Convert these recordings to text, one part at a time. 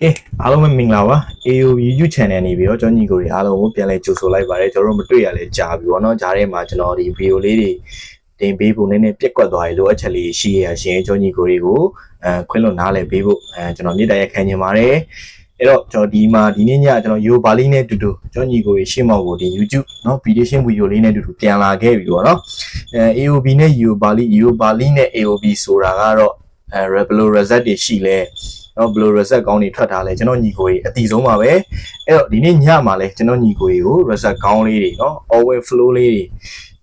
ကဲအားလုံးပဲမင်္ဂလာပါ AOB YouTube channel နေပြီးတော့ကျွန်တော်ညီကိုတွေအားလုံးကိုပြန်လဲကြိုဆိုလိုက်ပါတယ်ကျွန်တော်တို့မတွေ့ရလဲကြာပြီပေါ့နော်ဂျားထဲမှာကျွန်တော်ဒီ video လေးတွေတင်ပေးဖို့နည်းနည်းပြက်ကွက်သွားပြီလို့အချက်လေးရှိရရှင်ကျွန်တော်ညီကိုတွေကိုအဲခွင့်လွှတ်နားလဲပေးဖို့အဲကျွန်တော်မြေတရခံနေပါတယ်အဲ့တော့ကျွန်တော်ဒီမှာဒီနေ့ညကျွန်တော်ယူဘာလေးနဲ့တူတူကျွန်တော်ညီကိုတွေရှင်းမောက်ကိုဒီ YouTube เนาะ video ရှင်း video လေးနဲ့တူတူပြန်လာခဲ့ပြီပေါ့နော်အဲ AOB နဲ့ UO ဘာလေး UO ဘာလေးနဲ့ AOB ဆိုတာကတော့အဲ regular result တွေရှိလဲ နော်ဘယ်လို reset ကောင်းတွေထွက်ထားလဲကျွန်တော်ညီကိုကြီးအတီဆုံးပါပဲအဲ့တော့ဒီနေ့ညမှာလဲကျွန်တော်ညီကိုကြီးကို reset ကောင်းလေးတွေနော် all flow လေးတွေ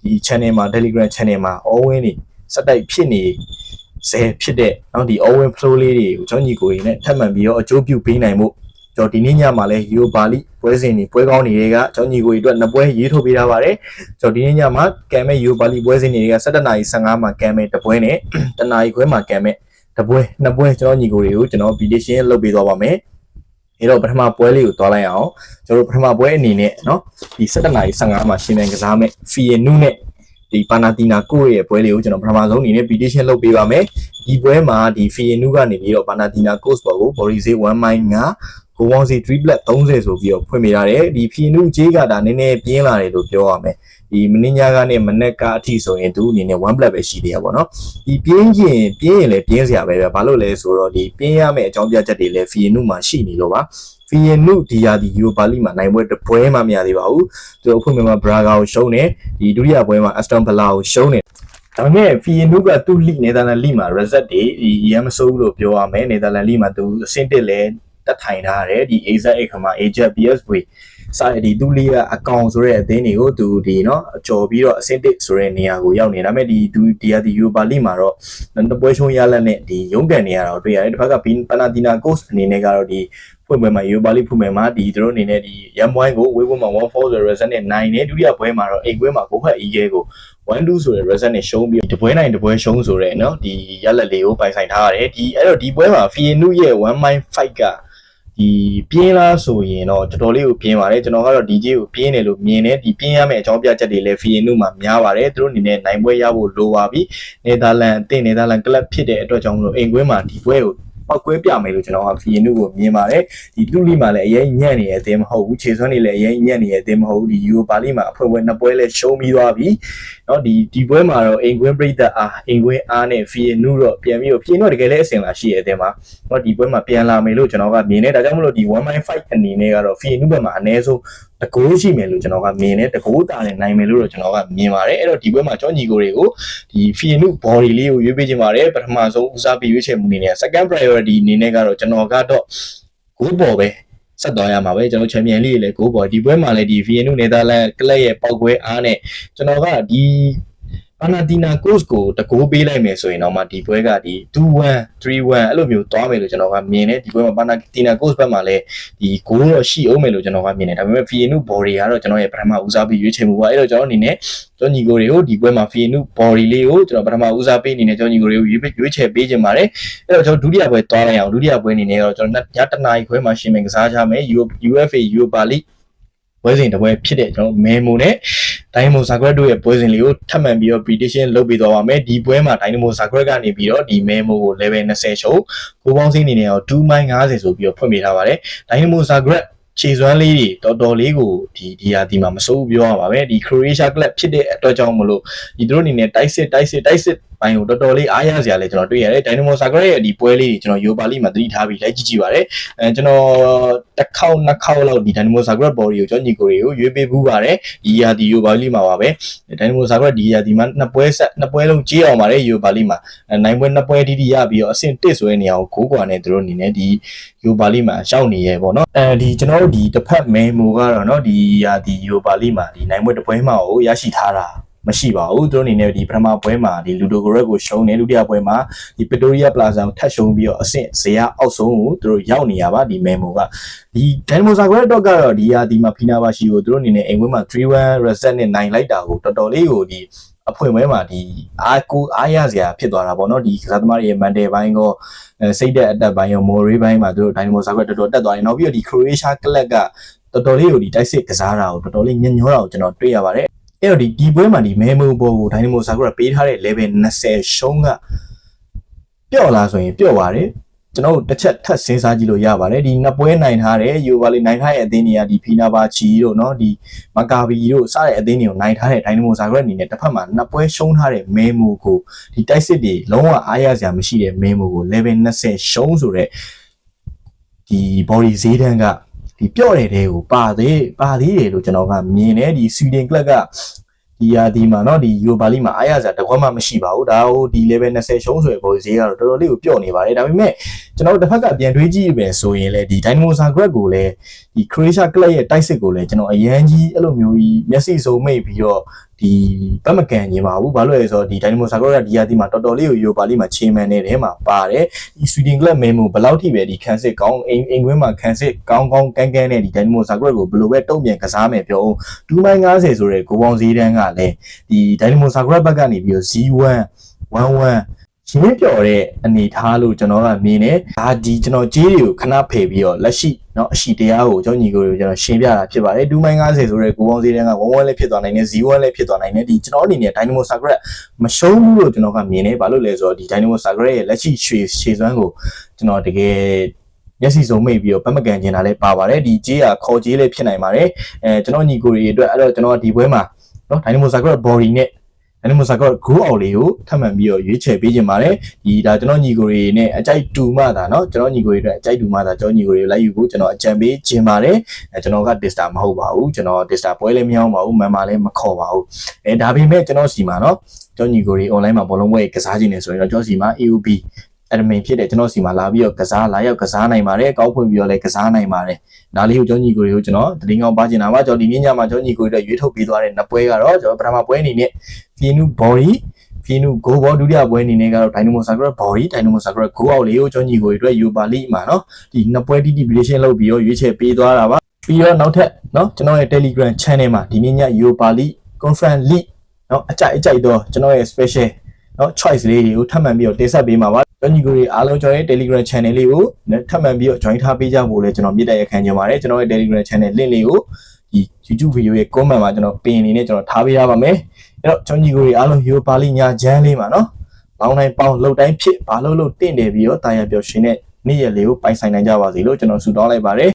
ဒီ channel မှာ Telegram channel မှာ all win တွေစက်တိုက်ဖြစ်နေဇဲဖြစ်တဲ့နော်ဒီ all win flow လေးတွေကိုကျွန်တော်ညီကိုကြီးနဲ့ထပ်မံပြီးတော့အကျိုးပြုပေးနိုင်မှုကျွန်တော်ဒီနေ့ညမှာလဲ Yo Bali ပွဲစဉ်တွေပွဲကောင်းတွေကကျွန်တော်ညီကိုကြီးအတွက်နှစ်ပွဲရေးထုတ်ပေးထားပါတယ်ကျွန်တော်ဒီနေ့ညမှာကံမဲ့ Yo Bali ပွဲစဉ်တွေက17:15မှာကံမဲ့တစ်ပွဲနဲ့တနာရီခွဲမှာကံမဲ့ တပွဲနှစ်ပွဲကျွန်တော်ညီကိုတွေကိုကျွန်တော် prediction လုပ်ပေးသွားပါမယ်အဲ့တော့ပထမပွဲလေးကိုသွားလိုက်အောင်ကျွန်တော်တို့ပထမပွဲအနေနဲ့เนาะဒီ17:15မှာရှင်မြန်ကစားမဲ့ Fienu နဲ့ဒီပါနာတီနာကိုရဲ့ပွဲလေးကိုကျွန်တော်ပထမဆုံးအနေနဲ့ prediction လုပ်ပေးပါမယ်ဒီပွဲမှာဒီ Fienu ကနေပြီးတော့ပါနာတီနာ coast ပေါ်ကို Boris 1 mile 9ကိုဝေါစီ3 black 30ဆိုပြီးတော့ဖွင့်ပေးရတယ်ဒီ Fienu ဂျေးကဒါနည်းနည်းပြင်းလာတယ်လို့ပြောရမယ် ဒီမင်းညာကနေမနက်ကအထိဆိုရင်သူအနေနဲ့1 black ပဲရှိသေးရပါတော့ဒီပြင်းရင်ပြင်းရင်လည်းပြင်းစရာပဲဗျဘာလို့လဲဆိုတော့ဒီပြင်းရမယ့်အကြောင်းပြချက်တွေလည်း Fienu မှာရှိနေလို့ပါ Fienu ဒီယာဒီယူပါလီမှာနိုင်ပွဲတစ်ပွဲမှမရသေးပါဘူးသူတို့ဖွင့်မှာ Braga ကိုရှုံးတယ်ဒီဒုတိယပွဲမှာ Aston Villa ကိုရှုံးတယ်ဒါပေမဲ့ Fienu ကသူ့လိနယ်သာလန်လိမှာ reset တွေဒီရမ်းမစိုးဘူးလို့ပြောရမယ်နယ်သာလန်လိမှာသူအဆင့်တစ်လဲတက်ထိုင်ထားတယ်ဒီ AZ အခမှာ AJ PSV စာရဒီသူလေးကအကောင်ဆိုတဲ့အသင်းတွေကိုသူဒီเนาะအကျော်ပြီးတော့အဆင့်တစ်ဆိုတဲ့နေရာကိုရောက်နေဒါပေမဲ့ဒီသူဒီယာဒီယူပါလီမှာတော့နှစ်ပွဲရှုံးရလက်နဲ့ဒီရုံးကန်နေရတာကိုတွေ့ရတယ်တစ်ဖက်ကပနာတီနာကိုစ်အနေနဲ့ကတော့ဒီဖွင့်ပွဲမှာယူပါလီဖွင့်ပွဲမှာဒီသူတို့အနေနဲ့ဒီရမ်ဝိုင်းကိုဝေးပွဲမှာ1-4ဆိုတဲ့ result နဲ့နိုင်နေဒုတိယပွဲမှာတော့အိမ်ပွဲမှာကိုဖက်အီးကဲကို1-2ဆိုတဲ့ result နဲ့ရှုံးပြီးတပွဲနိုင်တပွဲရှုံးဆိုတဲ့เนาะဒီရလက်လေးကိုပိုင်ဆိုင်ထားရတယ်ဒီအဲ့တော့ဒီပွဲမှာ Fienu ရဲ့1 mind fight က ဒီပြင်းလားဆိုရင်တော့တော်တော်လေးကိုပြင်းပါတယ်ကျွန်တော်ကတော့ DJ ကိုပြင်းတယ်လို့မြင်တယ်ဒီပြင်းရမယ့်အကြောင်းပြချက်တွေလည်း Fienu မှာများပါတယ်သူတို့အနေနဲ့နိုင်ပွဲရဖို့လိုပါပြီနယ်သာလန်အသင်းနယ်သာလန်ကလပ်ဖြစ်တဲ့အတွက်ကြောင့်မလို့အိမ်ကွင်းမှာဒီပွဲကို ပောက်ကွဲပြမယ်လို့ကျွန်တော်က Fienu ကိုမြင်ပါတယ်ဒီလူလီမှာလည်းအရင်ညံ့နေတဲ့အသင်းမဟုတ်ဘူးခြေစွမ်းတွေလည်းအရင်ညံ့နေတဲ့အသင်းမဟုတ်ဘူးဒီ Europa League မှာအဖွဲ့ပွဲနှစ်ပွဲလည်းရှုံးပြီးသွားပြီเนาะဒီဒီပွဲမှာတော့အိမ်ကွင်းပြိသက်အားအိမ်ကွင်းအားနဲ့ Fienu တော့ပြန်ပြီးတော့ Fienu တကယ်လည်းအစင်လာရှိတဲ့အသင်းမှာเนาะဒီပွဲမှာပြန်လာမယ်လို့ကျွန်တော်ကမြင်တယ်ဒါကြောင့်မလို့ဒီ1.5အနေနဲ့ကတော့ Fienu ဘက်မှာအနည်းဆုံး တကိုးရှိမယ်လို့ကျွန်တော်ကမြင်တယ်တကိုးတာနဲ့နိုင်မယ်လို့တော့ကျွန်တော်ကမြင်ပါတယ်အဲ့တော့ဒီပွဲမှာကျွန်တော်ညီကိုတွေကိုဒီ Fienu body လေးကိုရွေးပေးခြင်းပါတယ်ပထမဆုံးဦးစားပေးရွေးချယ်မှုအနေနဲ့ second priority အနေနဲ့ကတော့ကျွန်တော်ကတော့ goal ပေါ်ပဲဆက်သွားရမှာပဲကျွန်တော်ချန်ပီယံလိလည်း goal ပေါ်ဒီပွဲမှာလည်းဒီ Vienu Netherlands ကလပ်ရဲ့ပောက်ကွဲအားနဲ့ကျွန်တော်ကဒီ ပါနာတီနာကိုစ်ကိုတကိုးပေးလိုက်မယ်ဆိုရင်တော့မှဒီပွဲကဒီ2-1 3-1အဲ့လိုမျိုးသွားမယ်လို့ကျွန်တော်ကမြင်တယ်ဒီပွဲမှာပါနာတီနာကိုစ်ဘက်မှာလည်းဒီဂိုးတော့ရှိအောင်မယ်လို့ကျွန်တော်ကမြင်တယ်ဒါပေမဲ့ Vienu body ကတော့ကျွန်တော်ရဲ့ပထမဦးစားပေးရွေးချယ်မှုပါအဲ့တော့ကျွန်တော်အနေနဲ့ကျွန်တော်ညီကိုတွေကိုဒီပွဲမှာ Vienu body လေးကိုကျွန်တော်ပထမဦးစားပေးအနေနဲ့ကျွန်တော်ညီကိုတွေကိုရွေးရွေးချယ်ပေးခြင်းပါတယ်အဲ့တော့ကျွန်တော်ဒုတိယပွဲသွားလိုက်အောင်ဒုတိယပွဲအနေနဲ့တော့ကျွန်တော်ညတနာရီခွဲမှာရှင်မင်ကစားကြမယ် UFA Europa League ပွဲစဉ်တစ်ပွဲဖြစ်တဲ့ကျွန်တော်မဲမိုနဲ့ဒိုင်မိုဇာဂရက်တို့ရဲ့ပွဲစဉ်လေးကိုထပ်မံပြီးတော့ prediction လုပ်ပေးသွားပါမယ်ဒီပွဲမှာဒိုင်မိုဇာဂရက်ကနေပြီးတော့ဒီမဲမိုကို level 20ရှုံးကိုပေါင်းစင်းအနေနဲ့တော့2 mile 50ဆိုပြီးတော့ဖွင့်ပေးထားပါတယ်ဒိုင်မိုဇာဂရက်ခြေစွမ်းလေးတွေတော်တော်လေးကိုဒီဒီဟာဒီမှာမစိုးဘူးပြောရပါပဲဒီ Croatia club ဖြစ်တဲ့အတွက်ကြောင့်မလို့ဒီတို့အနေနဲ့တိုက်စစ်တိုက်စစ်တိုက်စစ် ပိုင်းကိုတော်တော်လေးအားရစရာလေးကျွန်တော်တွေ့ရတယ် Dynamo Zagreb ရဲ့ဒီပွဲလေးကျွန်တော် Europa League မှာသတိထားပြီးလိုက်ကြည့်ကြည့်ပါတယ်အဲကျွန်တော်တစ်ခေါက်နှစ်ခေါက်လောက်ဒီ Dynamo Zagreb ဘော်တွေကိုကျွန်တော်ညီကိုတွေကိုရွေးပေးဘူးပါတယ်ဒီရာဒီ Europa League မှာပါပဲ Dynamo Zagreb ဒီရာဒီမှာနှစ်ပွဲဆက်နှစ်ပွဲလုံးကြေးအောင်ပါတယ် Europa League မှာနိုင်ပွဲနှစ်ပွဲတိတိရပြီးတော့အဆင့်1ဆိုတဲ့နေရာကို9ကွာနဲ့သူတို့အနေနဲ့ဒီ Europa League မှာရောက်နေရဲပေါ့နော်အဲဒီကျွန်တော်တို့ဒီတစ်ဖက်မဲမိုကတော့နော်ဒီရာဒီ Europa League မှာဒီနိုင်ပွဲတစ်ပွဲမှကိုရရှိထားတာ မရှိပါဘူးသူတို့အနေနဲ့ဒီပထမပွဲမှာဒီလူဒိုဂရက်ကိုရှုံးတယ်ဒုတိယပွဲမှာဒီပီတိုရီယာပလာဇာကိုထပ်ရှုံးပြီးတော့အဆင့်ဇေယျအောက်ဆုံးကိုသူတို့ရောက်နေရပါဒီမဲမိုကဒီဒိုင်မိုဇာဂရက်တော့ကတော့ဒီဟာဒီမှာဖီနာဘာရှိကိုသူတို့အနေနဲ့အိမ်ဝင်းမှာ3-1 reset နဲ့နိုင်လိုက်တာကိုတော်တော်လေးကိုဒီအဖွင့်ပွဲမှာဒီအားကိုအားရစရာဖြစ်သွားတာပေါ့နော်ဒီကစားသမားတွေရဲ့မန်တယ်ဘိုင်းကောစိတ်တဲ့အတက်ဘိုင်းရောမော်ရီဘိုင်းမှာသူတို့ဒိုင်မိုဇာဂရက်တော်တော်တက်သွားတယ်နောက်ပြီးတော့ဒီခရိုအေးရှားကလပ်ကတော်တော်လေးကိုဒီတိုက်စစ်ကစားတာကိုတော်တော်လေးညံ့ညောတာကိုကျွန်တော်တွေ့ရပါတယ် အဲ့တော့ဒီဒီပွဲမှာဒီမဲမုံဘောကိုဒိုင်နမိုဆာကူရာပေးထားတဲ့ level 20ရှုံးကပျော့လာဆိုရင်ပျော့ပါတယ်ကျွန်တော်တို့တစ်ချက်ထပ်စဉ်းစားကြည့်လို့ရပါတယ်ဒီနှစ်ပွဲနိုင်ထားတယ်ယူဗာလီနိုင်ထားတဲ့အသင်းတွေကဒီဖီနာဘာချီတို့နော်ဒီမကာဘီတို့စတဲ့အသင်းတွေကိုနိုင်ထားတဲ့ဒိုင်နမိုဆာကူရာအနေနဲ့တစ်ဖက်မှာနှစ်ပွဲရှုံးထားတဲ့မဲမုံကိုဒီတိုက်စစ်တွေလုံးဝအားရစရာမရှိတဲ့မဲမုံကို level 20ရှုံးဆိုတဲ့ဒီ body ဈေးတန်းက ဒီပြော့တဲ့တဲကိုပါသေးပါသေးတယ်လို့ကျွန်တော်ကမြင်တယ်ဒီ Sweden club ကဒီယာဒီမှာเนาะဒီယူပါလီမှာအားရစရာတကွက်မှမရှိပါဘူးဒါဟိုဒီ level 20ရှုံးဆိုတဲ့ body ဈေးကတော့တော်တော်လေးကိုပြော့နေပါတယ်ဒါပေမဲ့ ကျွန်တော်တို့တစ်ဖက်ကပြန်တွေးကြည့်ပဲဆိုရင်လေဒီ Dynamo Zagreb ကိုလည်းဒီ Croatia Club ရဲ့တိုက်စစ်ကိုလည်းကျွန်တော်အရန်ကြီးအဲ့လိုမျိုးကြီးမျက်စိစုံမိတ်ပြီးတော့ ဒီဘက်မကန်ညီပါဘူးဘာလို့လဲဆိုတော့ဒီ Dynamo Zagreb ကဒီယာတီမှာတော်တော်လေးကို Europa League မှာချေမှန်နေတယ်မှာပါတယ်ဒီ Sweden Club Memo ဘယ်လောက်ထိပဲဒီခံစစ်ကောင်းအိမ်အိမ်ကွင်းမှာခံစစ်ကောင်းကောင်းကန်းကန်းနဲ့ဒီ Dynamo Zagreb ကိုဘယ်လိုပဲတုံ့ပြန်ကစားမယ်ပြောအောင်2.50ဆိုတဲ့ကိုပေါင်းဈေးတန်းကလည်းဒီ Dynamo Zagreb ဘက်ကနေပြီးတော့ Z1 11 ရှင်းပြော်တဲ့အနေထားလို့ကျွန်တော်ကမြင်တယ်။ဒါဒီကျွန်တော်ကြေးတွေကိုခဏဖယ်ပြီးတော့လက်ရှိเนาะအရှိတရားကိုကျွန်တော်ညီကိုတွေကိုကျွန်တော်ရှင်းပြတာဖြစ်ပါတယ်။2.50ဆိုတဲ့ကိုပေါင်းစည်းတန်းက11လည်းဖြစ်သွားနိုင်တယ်၊0လည်းဖြစ်သွားနိုင်တယ်။ဒီကျွန်တော်အနေနဲ့ Dynamo Zagreb မရှုံးဘူးလို့ကျွန်တော်ကမြင်တယ်။ဘာလို့လဲဆိုတော့ဒီ Dynamo Zagreb ရဲ့လက်ရှိရွှေရှေစွမ်းကိုကျွန်တော်တကယ်မျက်စိစုံမိတ်ပြီးတော့ပတ်မကန်ကျင်တာလည်းပါပါတယ်ဒီကြေးကခေါ်ကြေးလည်းဖြစ်နိုင်ပါတယ်အဲကျွန်တော်ညီကိုတွေအတွက်အဲ့တော့ကျွန်တော်ဒီပွဲမှာเนาะ Dynamo Zagreb body နဲ့ အဲ့ဒီမှာစကော group အောင်လေးကိုထပ်မံပြီးတော့ရွေးချယ်ပေးခြင်းပါတယ်ဒီဒါကျွန်တော်ညီကိုတွေနဲ့အကြိုက်တူမှသာเนาะကျွန်တော်ညီကိုတွေအတွက်အကြိုက်တူမှသာကျွန်တော်ညီကိုတွေလိုက်ယူဖို့ကျွန်တော်အကြံပေးခြင်းပါတယ်အဲကျွန်တော်က Dista မဟုတ်ပါဘူးကျွန်တော် Dista ပွဲလည်းမရောပါဘူးမန်မာလည်းမခေါ်ပါဘူးအဲဒါပေမဲ့ကျွန်တော်စီမှာเนาะကျွန်တော်ညီကိုတွေ online မှာဘောလုံးပွဲကစားခြင်းနေဆိုရင်တော့ကျွန်တော်စီမှာ AUB admin ဖြစ်တဲ့ကျွန်တော်စီမှာလာပြီးတော့ကစားလာရောက်ကစားနိုင်ပါတယ်ကောင်းဖွင့်ပြီးတော့လည်းကစားနိုင်ပါတယ်ဒါလေးကိုကျောင်းညီကိုတွေကိုကျွန်တော်တင်ကောင်းပါချင်တာပါကျွန်တော်ဒီညညမှာကျောင်းညီကိုတွေရွေးထုတ်ပေးသွားတဲ့နှစ်ပွဲကတော့ကျွန်တော်ပထမပွဲအနေနဲ့ Finu Body ဖီနူဂိုးဘောဒုတိယပွဲအနေနဲ့ကတော့ဒိုင်နမိုဆာကရက်ဘော်ဒီဒိုင်နမိုဆာကရက်ဂိုးအောက်လေးကိုကျောင်းကြီးကိုအတွက်ယူပါလိမှာနော်ဒီနှစ်ပွဲတိတိပီရှင်းလုပ်ပြီးတော့ရွေးချယ်ပေးသွားတာပါပြီးတော့နောက်ထပ်နော်ကျွန်တော်ရဲ့ Telegram Channel မှာဒီနေ့ညယူပါလိ Conference League နော်အကြိုက်အကြိုက်တော့ကျွန်တော်ရဲ့ special နော် choice လေးတွေကိုထပ်မံပြီးတော့တင်ဆက်ပေးမှာပါ တော်ညီကိုတွေအားလုံးကျွန်တော်ရဲ့ Telegram Channel လေးကိုထပ်မံပြီးတော့ join ထားပေးကြဖို့လည်းကျွန်တော်မြစ်တက်ရခံချင်ပါတယ်ကျွန်တော်ရဲ့ Telegram Channel link လေးကိုဒီ YouTube video ရဲ့ comment မှာကျွန်တော်ပင်အနေနဲ့ကျွန်တော်ထားပေးရပါမယ်အဲ့တော့ကျွန်တော်ညီကိုတွေအားလုံး Hero ပါဠိညာချမ်းလေးမှာနော်လောင်းတိုင်းပေါင်းလှုပ်တိုင်းဖြစ်ဘာလို့လို့တင့်တယ်ပြီးတော့တာယာပျော်ရှင်တဲ့နေ့ရက်လေးကိုပိုင်ဆိုင်နိုင်ကြပါစေလို့ကျွန်တော်ဆုတောင်းလိုက်ပါတယ်